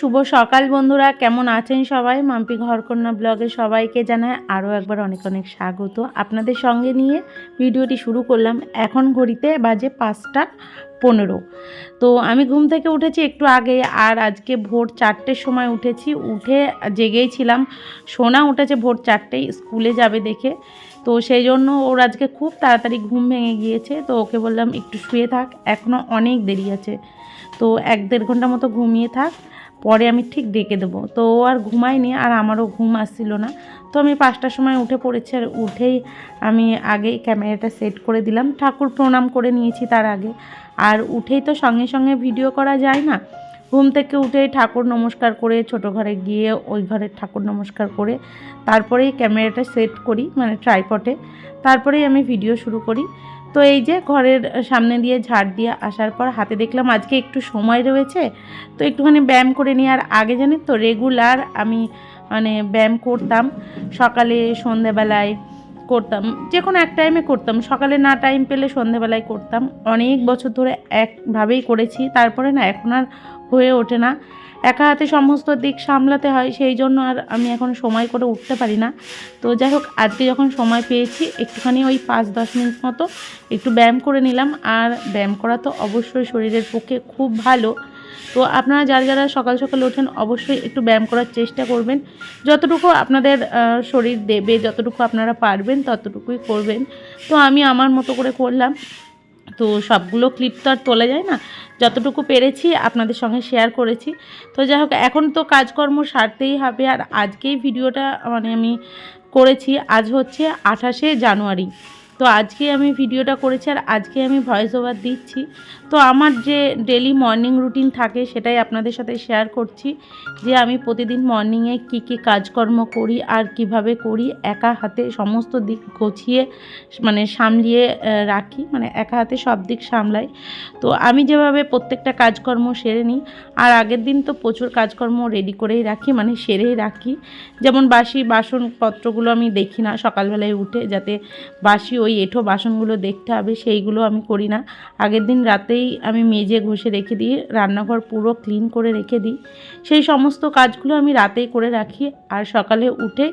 শুভ সকাল বন্ধুরা, কেমন আছেন সবাই? মাম্পি ঘরকন্যা ব্লগে সবাইকে জানায় আরও একবার অনেক অনেক স্বাগত। আপনাদের সঙ্গে নিয়ে ভিডিওটি শুরু করলাম। এখন ঘড়িতে বাজে পাঁচটা পনেরো। তো আমি ঘুম থেকে উঠেছি একটু আগে আর আজকে ভোর চারটের সময় উঠেছি। উঠে জেগেই ছিলাম। সোনা উঠেছে ভোর চারটেই স্কুলে যাবে দেখে। তো সেই জন্য ওর আজকে খুব তাড়াতাড়ি ঘুম ভেঙে গিয়েছে। তো ওকে বললাম, একটু শুয়ে থাক এখনও অনেক দেরি আছে। তো এক দেড় ঘণ্টা মতো ঘুমিয়ে থাক। পরে আমি ঠিক ডেকে দেবো। তো ও আর ঘুমায়নি আর আমারও ঘুম আসছিল না। তো আমি পাঁচটার সময় উঠে পড়েছি আর উঠেই আমি আগেই ক্যামেরাটা সেট করে দিলাম। ঠাকুর প্রণাম করে নিয়েছি তার আগে। আর উঠেই তো সঙ্গে সঙ্গে ভিডিও করা যায় না। ঘুম থেকে উঠেই ঠাকুর নমস্কার করে ছোট ঘরে গিয়ে ওই ঘরের ঠাকুর নমস্কার করে তারপরেই ক্যামেরাটা সেট করি মানে ট্রাইপটে তারপরেই আমি ভিডিও শুরু করি। তো এই যে ঘরের সামনে দিয়ে ঝাড় দিয়ে আসার পর হাতে দেখলাম আজকে একটু সময় রয়েছে, তো একটুখানি ব্যায়াম করে নিই। আর আগে জানেন তো রেগুলার আমি মানে ব্যায়াম করতাম, সকালে সন্ধেবেলায় করতাম যে কোনো এক টাইমে করতাম। সকালে না টাইম পেলে সন্ধেবেলায় করতাম। অনেক বছর ধরে একভাবেই করেছি, তারপরে না এখন আর হয়ে ওঠে না। একা হাতে সমস্ত দিক সামলাতে হয়, সেই জন্য আর আমি এখন সময় করে উঠতে পারি না। তো যাই হোক, আজকে যখন সময় পেয়েছি, একটুখানি ওই পাঁচ দশ মিনিট মতো একটু ব্যায়াম করে নিলাম। আর ব্যায়াম করা তো অবশ্যই শরীরের পক্ষে খুব ভালো। তো আপনারা যারা যারা সকাল সকাল ওঠেন, অবশ্যই একটু ব্যায়াম করার চেষ্টা করবেন। যতটুকু আপনাদের শরীর দেবে, যতটুকু আপনারা পারবেন, ততটুকুই করবেন। তো আমি আমার মতো করে করলাম। তো সবগুলো ক্লিপ তো আর তোলা যায় না। যতটুকু পেরেছি আপনাদের সঙ্গে শেয়ার করেছি। তো যাই হোক, এখন তো কাজকর্ম সারতেই হবে আর আজকেই ভিডিওটা মানে আমি করেছি। আজ হচ্ছে আঠাশে জানুয়ারি। তো আজকে আমি ভিডিওটা করেছি আর আজকে আমি ভয়েস ওভার দিচ্ছি। তো আমার যে ডেলি মর্নিং রুটিন থাকে সেটাই আপনাদের সাথে শেয়ার করছি যে আমি প্রতিদিন মর্নিংয়ে কী কী কাজকর্ম করি আর কীভাবে করি, একা হাতে সমস্ত দিক গুছিয়ে মানে সামলিয়ে রাখি মানে একা হাতে সব দিক সামলাই। তো আমি যেভাবে প্রত্যেকটা কাজকর্ম সেরে নিই, আর আগের দিন তো প্রচুর কাজকর্ম রেডি করেই রাখি মানে সেরেই রাখি। যেমন বাসি বাসনপত্রগুলো আমি দেখি না সকালবেলায় উঠে, যাতে বাসি ওই এঁঠো বাসনগুলো দেখতে হবে, সেইগুলো আমি করি না। আগের দিন রাতেই আমি মেজে ঘষে রেখে দিই, রান্নাঘর পুরো ক্লিন করে রেখে দিই। সেই সমস্ত কাজগুলো আমি রাতেই করে রাখি আর সকালে উঠে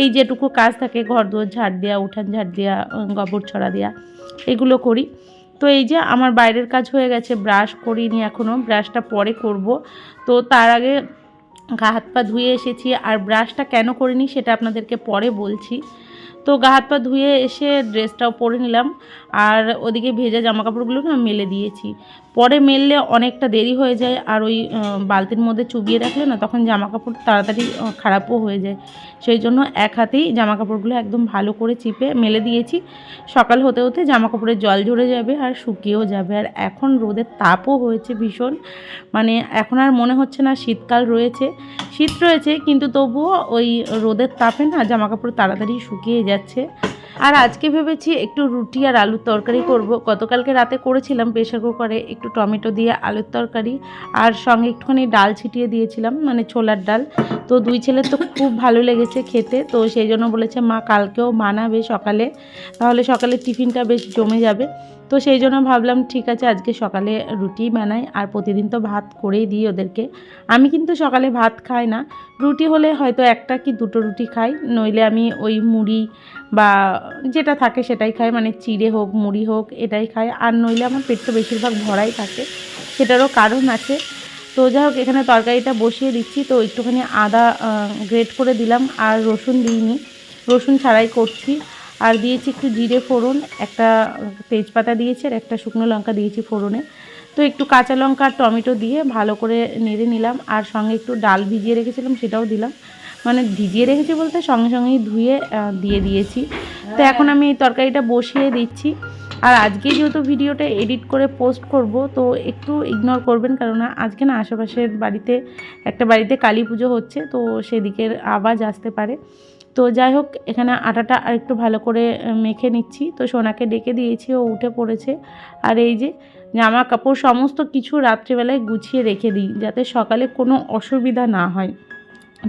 এই যেটুকু কাজ থাকে ঘর দুয়ার ঝাড় দেওয়া উঠান ঝাড় দেওয়া গোবর ছড়া দেওয়া এগুলো করি। তো এই যে আমার বাইরের কাজ হয়ে গেছে, ব্রাশ করিনি এখনও ব্রাশটা পরে করব। তো তার আগে গা হাত পা ধুয়ে এসেছি, আর ব্রাশটা কেন করিনি সেটা আপনাদেরকে পরে বলছি। তো গা হাত পা ধুয়ে এসে ড্রেসটাও পরে নিলাম আর ওদিকে ভেজা জামা কাপড়গুলো না মেলে দিয়েছি। পরে মেললে অনেকটা দেরি হয়ে যায় আর ওই বালতির মধ্যে চুবিয়ে রাখলে না তখন জামা কাপড় তাড়াতাড়ি খারাপও হয়ে যায়। সেই জন্য এক হাতেই জামা কাপড়গুলো একদম ভালো করে চিপে মেলে দিয়েছি। সকাল হতে হতে জামা কাপড়ে জল ঝরে যাবে আর শুকিয়েও যাবে। আর এখন রোদের তাপও হয়েছে ভীষণ। মানে এখন আর মনে হচ্ছে না শীতকাল রয়েছে। শীত রয়েছে, কিন্তু তবুও ওই রোদের তাপে না জামা কাপড় তাড়াতাড়ি শুকিয়ে যাচ্ছে। আর আজকে ভেবেছি একটু রুটি আর আলুর তরকারি করব। গতকালকে রাতে করেছিলাম প্রেশার কুকারে একটু টমেটো দিয়ে আলুর তরকারি আর সঙ্গে একটুখানি ডাল ছিটিয়ে দিয়েছিলাম মানে ছোলার ডাল। তো দুই ছেলের তো খুব ভালো লেগেছে খেতে, তো সেই জন্য বলেছে, মা, কালকেও বানাবে সকালে। তাহলে সকালে টিফিনটা বেশ জমে যাবে। তো সেই জন্য ভাবলাম, ঠিক আছে, আজকে সকালে রুটি বানাই আর প্রতিদিন তো ভাত করেই দিই ওদেরকে। আমি কিন্তু সকালে ভাত খাই না। রুটি হলে হয়তো একটা কি দুটো রুটি খাই, নইলে আমি ওই মুড়ি বা যেটা থাকে সেটাই খাই মানে চিড়ে হোক, মুড়ি হোক, এটাই খাই। আর নইলে আমার পেট তো বেশিরভাগ ভরাই থাকে, সেটারও কারণ আছে। তো যাই হোক, এখানে তরকারিটা বসিয়ে দিচ্ছি। তো একটুখানি আদা গ্রেট করে দিলাম আর রসুন দিইনি। রসুন ছাড়াই করছি। আর দিয়েছি একটু জিরে ফোড়ন, একটা তেজপাতা দিয়েছি আর একটা শুকনো লঙ্কা দিয়েছি ফোড়নে। তো একটু কাঁচা লঙ্কা আর টমেটো দিয়ে ভালো করে নেড়ে নিলাম আর সঙ্গে একটু ডাল ভিজিয়ে রেখেছিলাম সেটাও দিলাম। মানে ভিজিয়ে রেখেছি বলতে সঙ্গে সঙ্গেই ধুয়ে দিয়ে দিয়েছি। তো এখন আমি এই তরকারিটা বসিয়ে দিচ্ছি। আর আজকে যেহেতু ভিডিওটা এডিট করে পোস্ট করব, তো একটু ইগনোর করবেন কেননা আজকে না আশেপাশের বাড়িতে, একটা বাড়িতে কালী পুজো হচ্ছে, তো সেদিকের আওয়াজ আসতে পারে। তো যাই হোক, এখানে আটাটা আরেকটু ভালো করে মেখে নিচ্ছি। তো সোনাকে ডেকে দিয়েছি, ও উঠে পড়েছে। আর এই যে জামা কাপড় সমস্ত কিছু রাত্রিবেলায় গুছিয়ে রেখে দিই, যাতে সকালে কোনো অসুবিধা না হয়।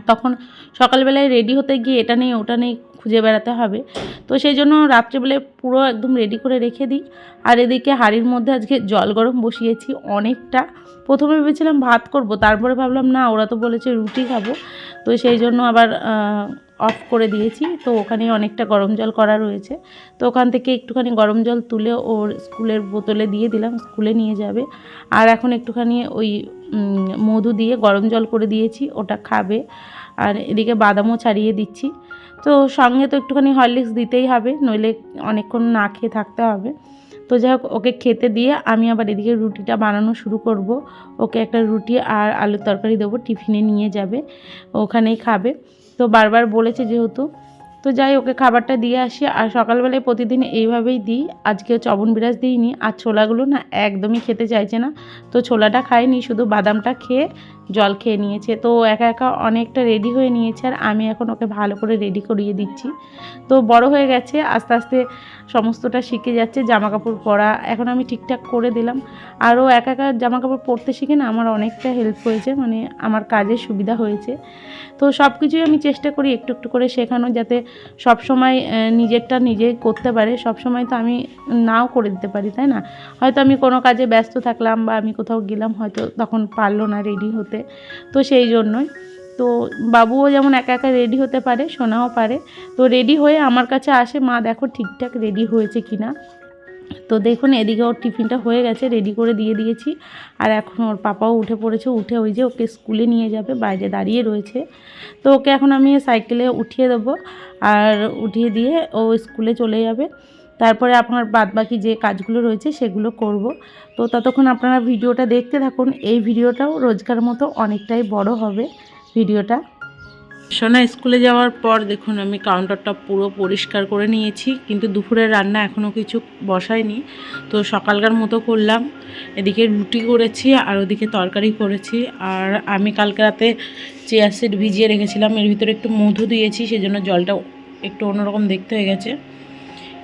তখন সকালবেলায় রেডি হতে গিয়ে এটা নেই, ওটা নেই খুঁজে বেড়াতে হবে। তো সেই জন্য রাত্রেবেলে পুরো একদম রেডি করে রেখে দিই। আর এদিকে হাঁড়ির মধ্যে আজকে জল গরম বসিয়েছি অনেকটা। প্রথমে ভেবেছিলাম ভাত করব, তারপরে ভাবলাম না, ওরা তো বলেছে রুটি খাব। তো সেই জন্য আবার অফ করে দিয়েছি। তো ওখানে অনেকটা গরম জল করা রয়েছে। তো ওখান থেকে একটুখানি গরম জল তুলে ওর স্কুলের বোতলে দিয়ে দিলাম, স্কুলে নিয়ে যাবে। আর এখন একটুখানি ওই মধু দিয়ে গরম জল করে দিয়েছি, ওটা খাবে। আর এদিকে বাদামও ছাড়িয়ে দিচ্ছি। তো সঙ্গে তো একটুখানি হরলিক্স দিতেই হবে, নইলে অনেকক্ষণ না খেয়ে থাকতে হবে। তো যাই হোক, ওকে খেতে দিয়ে আমি আবার এদিকে রুটিটা বানানো শুরু করব। ওকে একটা রুটি আর আলুর তরকারি দেবো, টিফিনে নিয়ে যাবে, ওখানেই খাবে। তো বারবার বলেছে যেহেতু। তো যাই, ওকে খাবারটা দিয়ে আসি। আর সকালবেলায় প্রতিদিন এইভাবেই দিই। আজকে চবন বিরাজ দিইনি। আর ছোলাগুলো না একদমই খেতে চাইছে না। তো ছোলাটা খায়নি শুধু বাদামটা খেয়ে জল খেয়ে নিয়েছে। তো একা একা অনেকটা রেডি হয়ে নিয়েছে আর আমি এখন ওকে ভালো করে রেডি করিয়ে দিচ্ছি। তো বড় হয়ে গেছে, আস্তে আস্তে সমস্তটা শিখে যাচ্ছে জামা কাপড় পরা এখন আমি ঠিকঠাক করে দিলাম। আরও একা একা জামা কাপড় পরতে শিখে না, আমার অনেকটা হেল্প হয়েছে মানে আমার কাজের সুবিধা হয়েছে। তো সব কিছুই আমি চেষ্টা করি একটু একটু করে শেখানো যাতে সব সময় নিজেরটা নিজে করতে পারে। সব সময় তো আমি নাও করে দিতে পারি, তাই না? হয়তো আমি কোনো কাজে ব্যস্ত থাকলাম বা আমি কোথাও গেলাম, হয়তো তখন পারল না রেডি হতে। তো সেই জন্যই। তো বাবুও যেমন একা একা রেডি হতে পারে, সোনাও পারে। তো রেডি হয়ে আমার কাছে আসে, মা, দেখো ঠিকঠাক রেডি হয়েছে কি না তো দেখুন, এদিকে ওর টিফিনটা হয়ে গেছে রেডি করে দিয়ে দিয়েছি। আর এখন ওর পাপাও উঠে পড়েছে, উঠে ওই যে ওকে স্কুলে নিয়ে যাবে, বাইরে দাঁড়িয়ে রয়েছে। তো ওকে এখন আমি সাইকেলে উঠিয়ে দেবো। আর উঠিয়ে দিয়ে ও স্কুলে চলে যাবে। তারপরে আপনার বাদবাকি যে কাজগুলো রয়েছে সেগুলো করব। তো ততক্ষণ আপনারা ভিডিওটা দেখতে থাকুন। এই ভিডিওটাও রোজকার মতো অনেকটাই বড় হবে ভিডিওটা। সোনা, স্কুলে যাওয়ার পর দেখুন, আমি কাউন্টারটা পুরো পরিষ্কার করে নিয়েছি, কিন্তু দুপুরের রান্না এখনও কিছু বসাইনি তো সকালকার মতো করলাম। এদিকে রুটি করেছি আর ওদিকে তরকারি করেছি। আর আমি কালকে রাতে চেয়ার সিড ভিজিয়ে রেখেছিলাম। এর ভিতরে একটু মধু দিয়েছি, সেজন্য জলটা একটু অন্যরকম দেখতে হয়ে গেছে।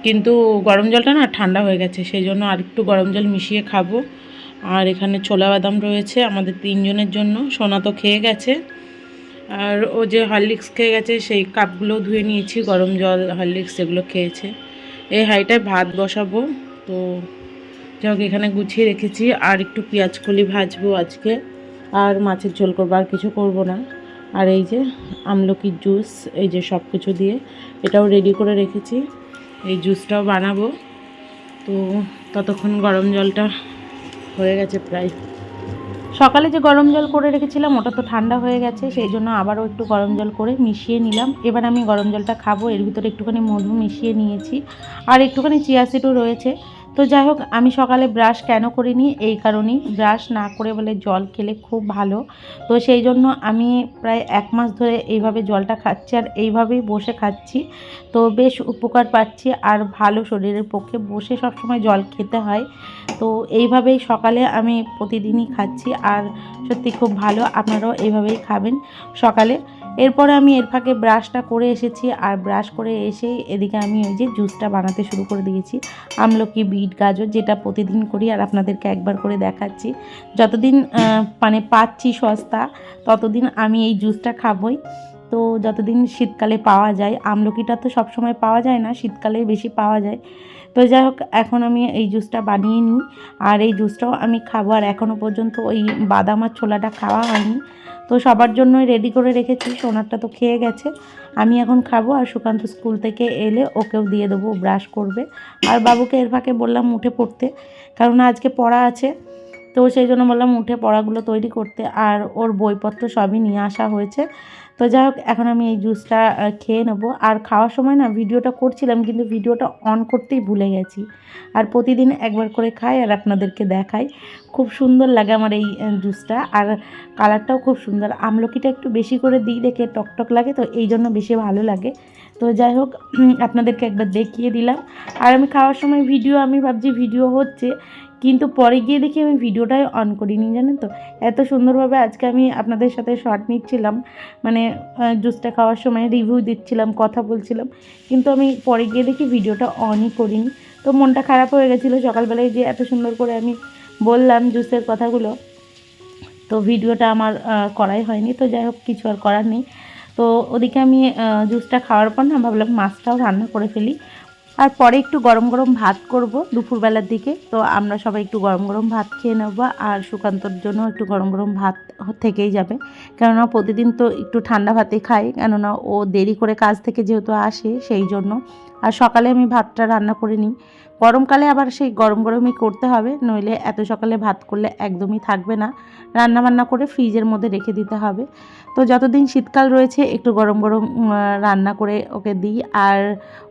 কিন্তু গরম জলটা না ঠান্ডা হয়ে গেছে, সেই জন্য আর একটু গরম জল মিশিয়ে খাব। আর এখানে ছোলা বাদাম রয়েছে আমাদের তিনজনের জন্য, সোনা তো খেয়ে গেছে। আর ও যে হরলিক্স খেয়ে গেছে, সেই কাপগুলো ধুয়ে নিয়েছি, গরম জল, হরলিক্স এগুলো খেয়েছে। এই হাঁড়িটায় ভাত বসাবো, তো যাই এখানে গুছিয়ে রেখেছি। আর একটু পেঁয়াজ কলি ভাজবো আজকে। আর মাছের ঝোল করব, আর কিছু করব না। আর এই যে আমলকির জুস, এই যে সব কিছু দিয়ে, এটাও রেডি করে রেখেছি। এই জুসটাও বানাবো। তো ততক্ষণ গরম জলটা হয়ে গেছে প্রায়। সকালে যে গরম জল করে রেখেছিলাম, ওটা তো ঠান্ডা হয়ে গেছে, সেই জন্য আবারও একটু গরম জল করে মিশিয়ে নিলাম। এবার আমি গরম জলটা খাব, এর ভিতরে একটুখানি মধু মিশিয়ে নিয়েছি। আর একটুখানি চিয়া সিডও রয়েছে। তো যাই হোক, আমি সকালে ব্রাশ কেন করিনি? এই কারণেই ব্রাশ না করে বলে জল খেলে খুব ভালো। তো সেই জন্য আমি প্রায় এক মাস ধরে এইভাবে জলটা খাচ্ছি আর এইভাবেই বসে খাচ্ছি। তো বেশ উপকার পাচ্ছি আর ভালো শরীরের পক্ষে বসে সবসময় জল খেতে হয়। তো এইভাবেই সকালে আমি প্রতিদিনই খাচ্ছি আর সত্যি খুব ভালো, আপনারাও এইভাবেই খাবেন। সকালে এরপরে আমি এর ফাঁকে ব্রাশটা করে এসেছি আর ব্রাশ করে এসে এদিকে আমি ওই যে জুসটা বানাতে শুরু করে দিয়েছি। আমলকি, বিট, গাজর যেটা প্রতিদিন করি আর আপনাদেরকে একবার করে দেখাচ্ছি। যতদিন মানে পাচ্ছি সস্তা, ততদিন আমি এই জুসটা খাবই। তো যতদিন শীতকালে পাওয়া যায়, আমলকিটা তো সবসময় পাওয়া যায় না, শীতকালেই বেশি পাওয়া যায়। তো যাই হোক, এখন আমি এই জুসটা বানিয়ে নিই। আর এই জুসটাও আমি খাব। আর এখনও পর্যন্ত ওই বাদাম আর ছোলাটা খাওয়া হয়নি। তো সবার জন্যই রেডি করে রেখেছি, সোনারটা তো খেয়ে গেছে। আমি এখন খাব আর সুকান্ত স্কুল থেকে এলে ওকেও দিয়ে দেবো ব্রাশ করবে। আর বাবুকে এর ফাঁকে বললাম উঠে পড়তে, কারণ আজকে পড়া আছে। তো সেই জন্য বললাম উঠে পড়াগুলো তৈরি করতে, আর ওর বইপত্র সবই নিয়ে আসা হয়েছে। তো যাই হোক, এখন আমি এই জুসটা খেয়ে নেব। আর খাওয়ার সময় না ভিডিওটা করছিলাম, কিন্তু ভিডিওটা অন করতেই ভুলে গেছি। আর প্রতিদিন একবার করে খাই আর আপনাদেরকে দেখাই। খুব সুন্দর লাগে আমার এই জুসটা আর কালারটাও খুব সুন্দর। আমলকিটা একটু বেশি করে দিই দেখে টকটক লাগে তো, এই জন্য বেশি ভালো লাগে। তো যাই হোক, আপনাদেরকে একবার দেখিয়ে দিলাম। আর আমি খাওয়ার সময় ভিডিও, আমি ভাবছি ভিডিও হচ্ছে কিন্তু পরে গিয়ে দেখি আমি ভিডিওটাই অন করিনি, জানেন তো? এত সুন্দরভাবে আজকে আমি আপনাদের সাথে শর্ট নিচ্ছিলাম মানে জুসটা খাওয়ার সময় রিভিউ দিচ্ছিলাম, কথা বলছিলাম। কিন্তু আমি পরে গিয়ে দেখি ভিডিওটা অনই করিনি। তো মনটা খারাপ হয়ে গেছিল সকালবেলায় যে এত সুন্দর করে আমি বললাম জুসের কথাগুলো। তো ভিডিওটা আমার করাই হয়নি। তো যাই হোক, কিছু আর করার নেই। তো ওদিকে আমি জুসটা খাওয়ার পর না, ভাবলাম মাছটাও রান্না করে ফেলি। আর পরে একটু গরম গরম ভাত করব দুপুরবেলার দিকে। তো আমরা সবাই একটু গরম গরম ভাত খেয়ে নেব আর সুকান্তর জন্য একটু গরম গরম ভাত থেকেই যাবে। কেননা প্রতিদিন তো একটু ঠান্ডা ভাতে খাই কেননা ও দেরি করে কাজ থেকে যেহেতু আসে সেই জন্য। আর সকালে আমি ভাতটা রান্না করে নিই। গরমকালে আবার সেই গরম গরমই করতে হবে, নইলে এত সকালে ভাত করলে একদমই থাকবে না। রান্না বান্না করে ফ্রিজের মধ্যে রেখে দিতে হবে। তো যতদিন শীতকাল রয়েছে, একটু গরম গরম রান্না করে ওকে দিই। আর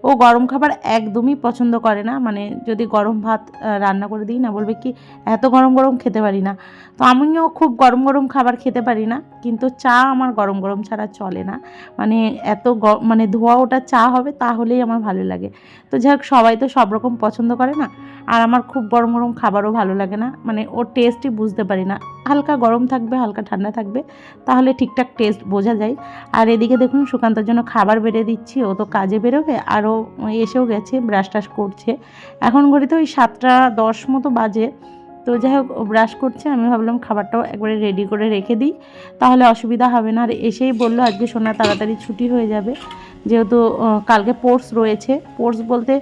ও গরম খাবার একদমই পছন্দ করে না। মানে যদি গরম ভাত রান্না করে দিই, না বলবে কি, এত গরম গরম খেতে পারি না। তো আমিও খুব গরম গরম খাবার খেতে পারি না। কিন্তু চা আমার গরম গরম ছাড়া চলে না। মানে এত মানে ধোয়া ওটা চা হবে, তাহলেই আমার ভালো লাগে। তো যাই সবাই তো সব রকম পছন্দ করে না। আর আমার খুব গরম গরম খাবারও ভালো লাগে না। মানে ওর টেস্টই বুঝতে পারি না। হালকা গরম থাকবে, হালকা ঠান্ডা থাকবে, তাহলে ঠিকঠাক টেস্ট বোঝা যায়। আর এদিকে দেখুন, সুকান্তর জন্য খাবার বেড়ে দিচ্ছি। ও তো কাজে বেরোবে আরও এসেও গেছে ব্রাশ টাশ করছে। এখন ঘড়িতে ওই সাতটা দশ মতো বাজে। তো যাই হোক ব্রাশ করছে, আমি ভাবলাম খাবারটাও একবারে রেডি করে রেখে দিই। তাহলে অসুবিধা হবে না। আর এসেই বলল, আজকে সোনা তাড়াতাড়ি ছুটি হয়ে যাবে। যেহেতু কালকে পোর্স রয়েছে। পোর্স বলতে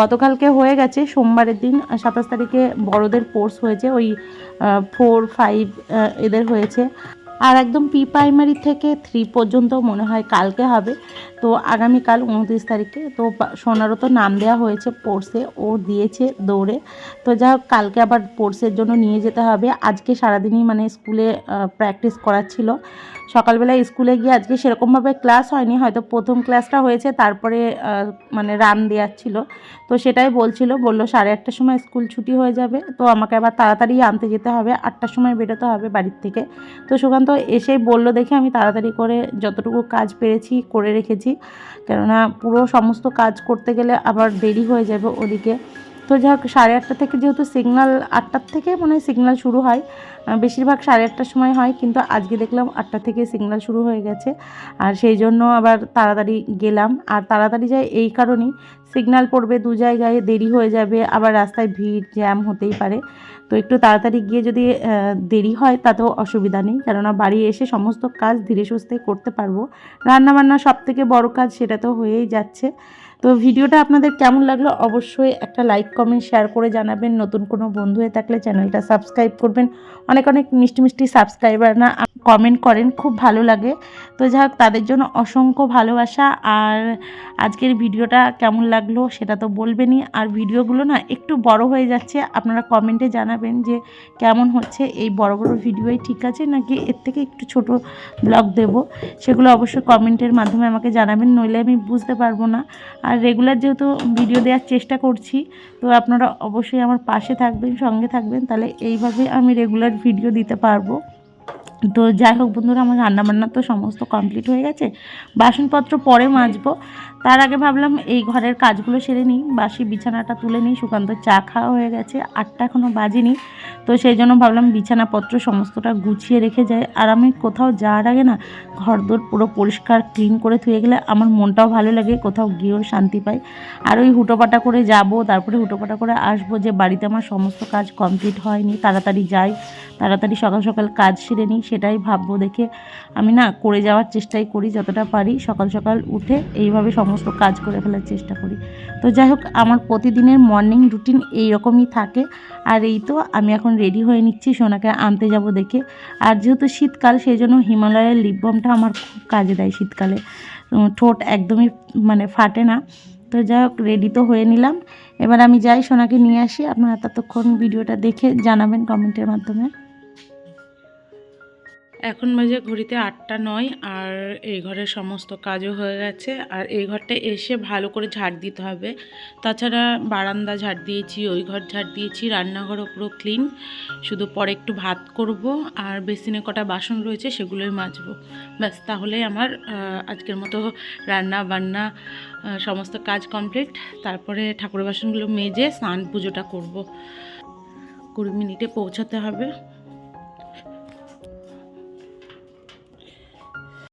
গতকালকে হয়ে গেছে, সোমবারের দিন সাতাশ তারিখে বড়দের পোর্স হয়েছে। ওই ফোর ফাইভ এদের হয়েছে। আর একদম প্রি প্রাইমারি থেকে থ্রি পর্যন্ত মনে হয় কালকে হবে। তো আগামীকাল উনত্রিশ তারিখে। তো সোনারও তো নাম দেওয়া হয়েছে পোর্সে ও দিয়েছে দৌড়ে। তো যা কালকে আবার পোর্সের জন্য নিয়ে যেতে হবে। আজকে সারাদিনই মানে স্কুলে প্র্যাকটিস করাচ্ছিল। সকালবেলা স্কুলে গিয়ে আজকে সেরকমভাবে ক্লাস হয়নি। হয়তো প্রথম ক্লাসটা হয়েছে, তারপরে মানে রান দেওয়াচ্ছিল তো সেটাই বলছিল, বলল সাড়ে আটটার সময় স্কুল ছুটি হয়ে যাবে। তো আমাকে আবার তাড়াতাড়ি আনতে যেতে হবে। আটটার সময় বেরোতে হবে বাড়ির থেকে। তো সুকান্ত এসেই বলল দেখে আমি তাড়াতাড়ি করে যতটুকু কাজ পেরেছি করে রেখেছি। কেননা পুরো সমস্ত কাজ করতে গেলে আবার দেরি হয়ে যাবে ওদিকে। তো যাই হোক সাড়ে আটটা থেকে যেহেতু সিগনাল আটটার থেকে মনে সিগনাল শুরু হয় বেশিরভাগ সাড়ে আটটার সময় হয়, কিন্তু আজকে দেখলাম আটটা থেকে সিগনাল শুরু হয়ে গেছে। আর সেই জন্য আবার তাড়াতাড়ি গেলাম। আর তাড়াতাড়ি যাই এই কারণেই সিগনাল পড়বে দু জায়গায়, দেরি হয়ে যাবে, আবার রাস্তায় ভিড়, জ্যাম হতেই পারে। তো একটু তাড়াতাড়ি গিয়ে যদি দেরি হয়, তাতেও অসুবিধা নেই। কেননা বাড়ি এসে সমস্ত কাজ ধীরে সুস্থে করতে পারব। রান্নাবান্না সব থেকে বড় কাজ সেটা তো হয়েই যাচ্ছে। তো ভিডিওটা আপনাদের কেমন লাগল অবশ্যই একটা লাইক কমেন্ট শেয়ার করে জানাবেন। নতুন কোনো বন্ধু হয়ে থাকলে চ্যানেলটা সাবস্ক্রাইব করবেন। অনেক অনেক মিষ্টি মিষ্টি সাবস্ক্রাইবার না কমেন্ট করেন, খুব ভালো লাগে। তো যাই হোক, তাদের জন্য অসংখ্য ভালোবাসা। আর আজকের ভিডিওটা কেমন লাগল সেটা তো বলবেনই। আর ভিডিওগুলো না একটু বড় হয়ে যাচ্ছে। আপনারা কমেন্টে জানাবেন যে কেমন হচ্ছে। এই বড় বড় ভিডিওই ঠিক আছে নাকি এর থেকে একটু ছোট ব্লগ দেব? সেগুলো অবশ্যই কমেন্টের মাধ্যমে আমাকে জানাবেন। নইলে আমি বুঝতে পারব না। আর রেগুলার যেহেতু ভিডিও দেওয়ার চেষ্টা করছি, তো আপনারা অবশ্যই আমার পাশে থাকবেন, সঙ্গে থাকবেন, তাহলে এইভাবে আমি রেগুলার ভিডিও দিতে পারব। তো যাই হোক বন্ধুরা, আমার রান্নাবান্না তো সমস্ত কমপ্লিট হয়ে গেছে। বাসনপত্র পরে মাজবো। তার আগে ভাবলাম এই ঘরের কাজগুলো সেরে নিই, বাসি বিছানাটা তুলে নিই, সুকান্ত চা খাওয়া হয়ে গেছে, আটটা এখনও বাজেনি, তো সেই জন্য ভাবলাম বিছানাপত্র সমস্তটা গুছিয়ে রেখে যায় আর আমি কোথাও যাওয়ার আগে না, ঘরদোর পুরো পরিষ্কার, ক্লিন করে ধুয়ে গেলে আমার মনটাও ভালো লাগে, কোথাও গিয়েও শান্তি পাই। আর ওই হুটোপাটা করে যাব, তারপরে হুটোপাটা করে আসব যে বাড়িতে আমার সমস্ত কাজ কমপ্লিট হয়নি, তাড়াতাড়ি যাই, তাড়াতাড়ি সকাল সকাল কাজ সেরে নিই, সেটাই ভাববো দেখে। আমি না করে যাওয়ার চেষ্টাই করি যতটা পারি, সকাল সকাল উঠে এইভাবে সমস্ত কাজ করে ফেলার চেষ্টা করি। তো যাই হোক, আমার প্রতিদিনের মর্নিং রুটিন এই রকমই থাকে। আর এই তো আমি এখন রেডি হয়ে নিচ্ছি সোনাকে আনতে যাব দেখে। আর যেহেতু শীতকাল, সেই জন্য হিমালয়ের লিপ বামটা আমার খুব কাজে দেয় শীতকালে। ঠোঁট একদমই মানে ফাটে না। তো যাই হোক রেডি তো হয়ে নিলাম। এবার আমি যাই সোনাকে নিয়ে আসি। আপনারা ততক্ষণ ভিডিওটা দেখে জানাবেন কমেন্টের মাধ্যমে। এখন বাজে ঘড়িতে আটটা নয় আর এই ঘরের সমস্ত কাজও হয়ে গেছে। আর এই ঘরটা এসে ভালো করে ঝাড় দিতে হবে। তাছাড়া বারান্দা ঝাড় দিয়েছি, ওই ঘর ঝাড় দিয়েছি, রান্নাঘরও পুরো ক্লিন শুধু পরে একটু ভাত করব আর বেসিনে কটা বাসন রয়েছে সেগুলোই মাজবো। ব্যাস তাহলে আমার আজকের মতো রান্না বান্না সমস্ত কাজ কমপ্লিট তারপরে ঠাকুরের বাসনগুলো মেজে স্নান পুজোটা করব। কুড়ি মিনিটে পৌঁছাতে হবে।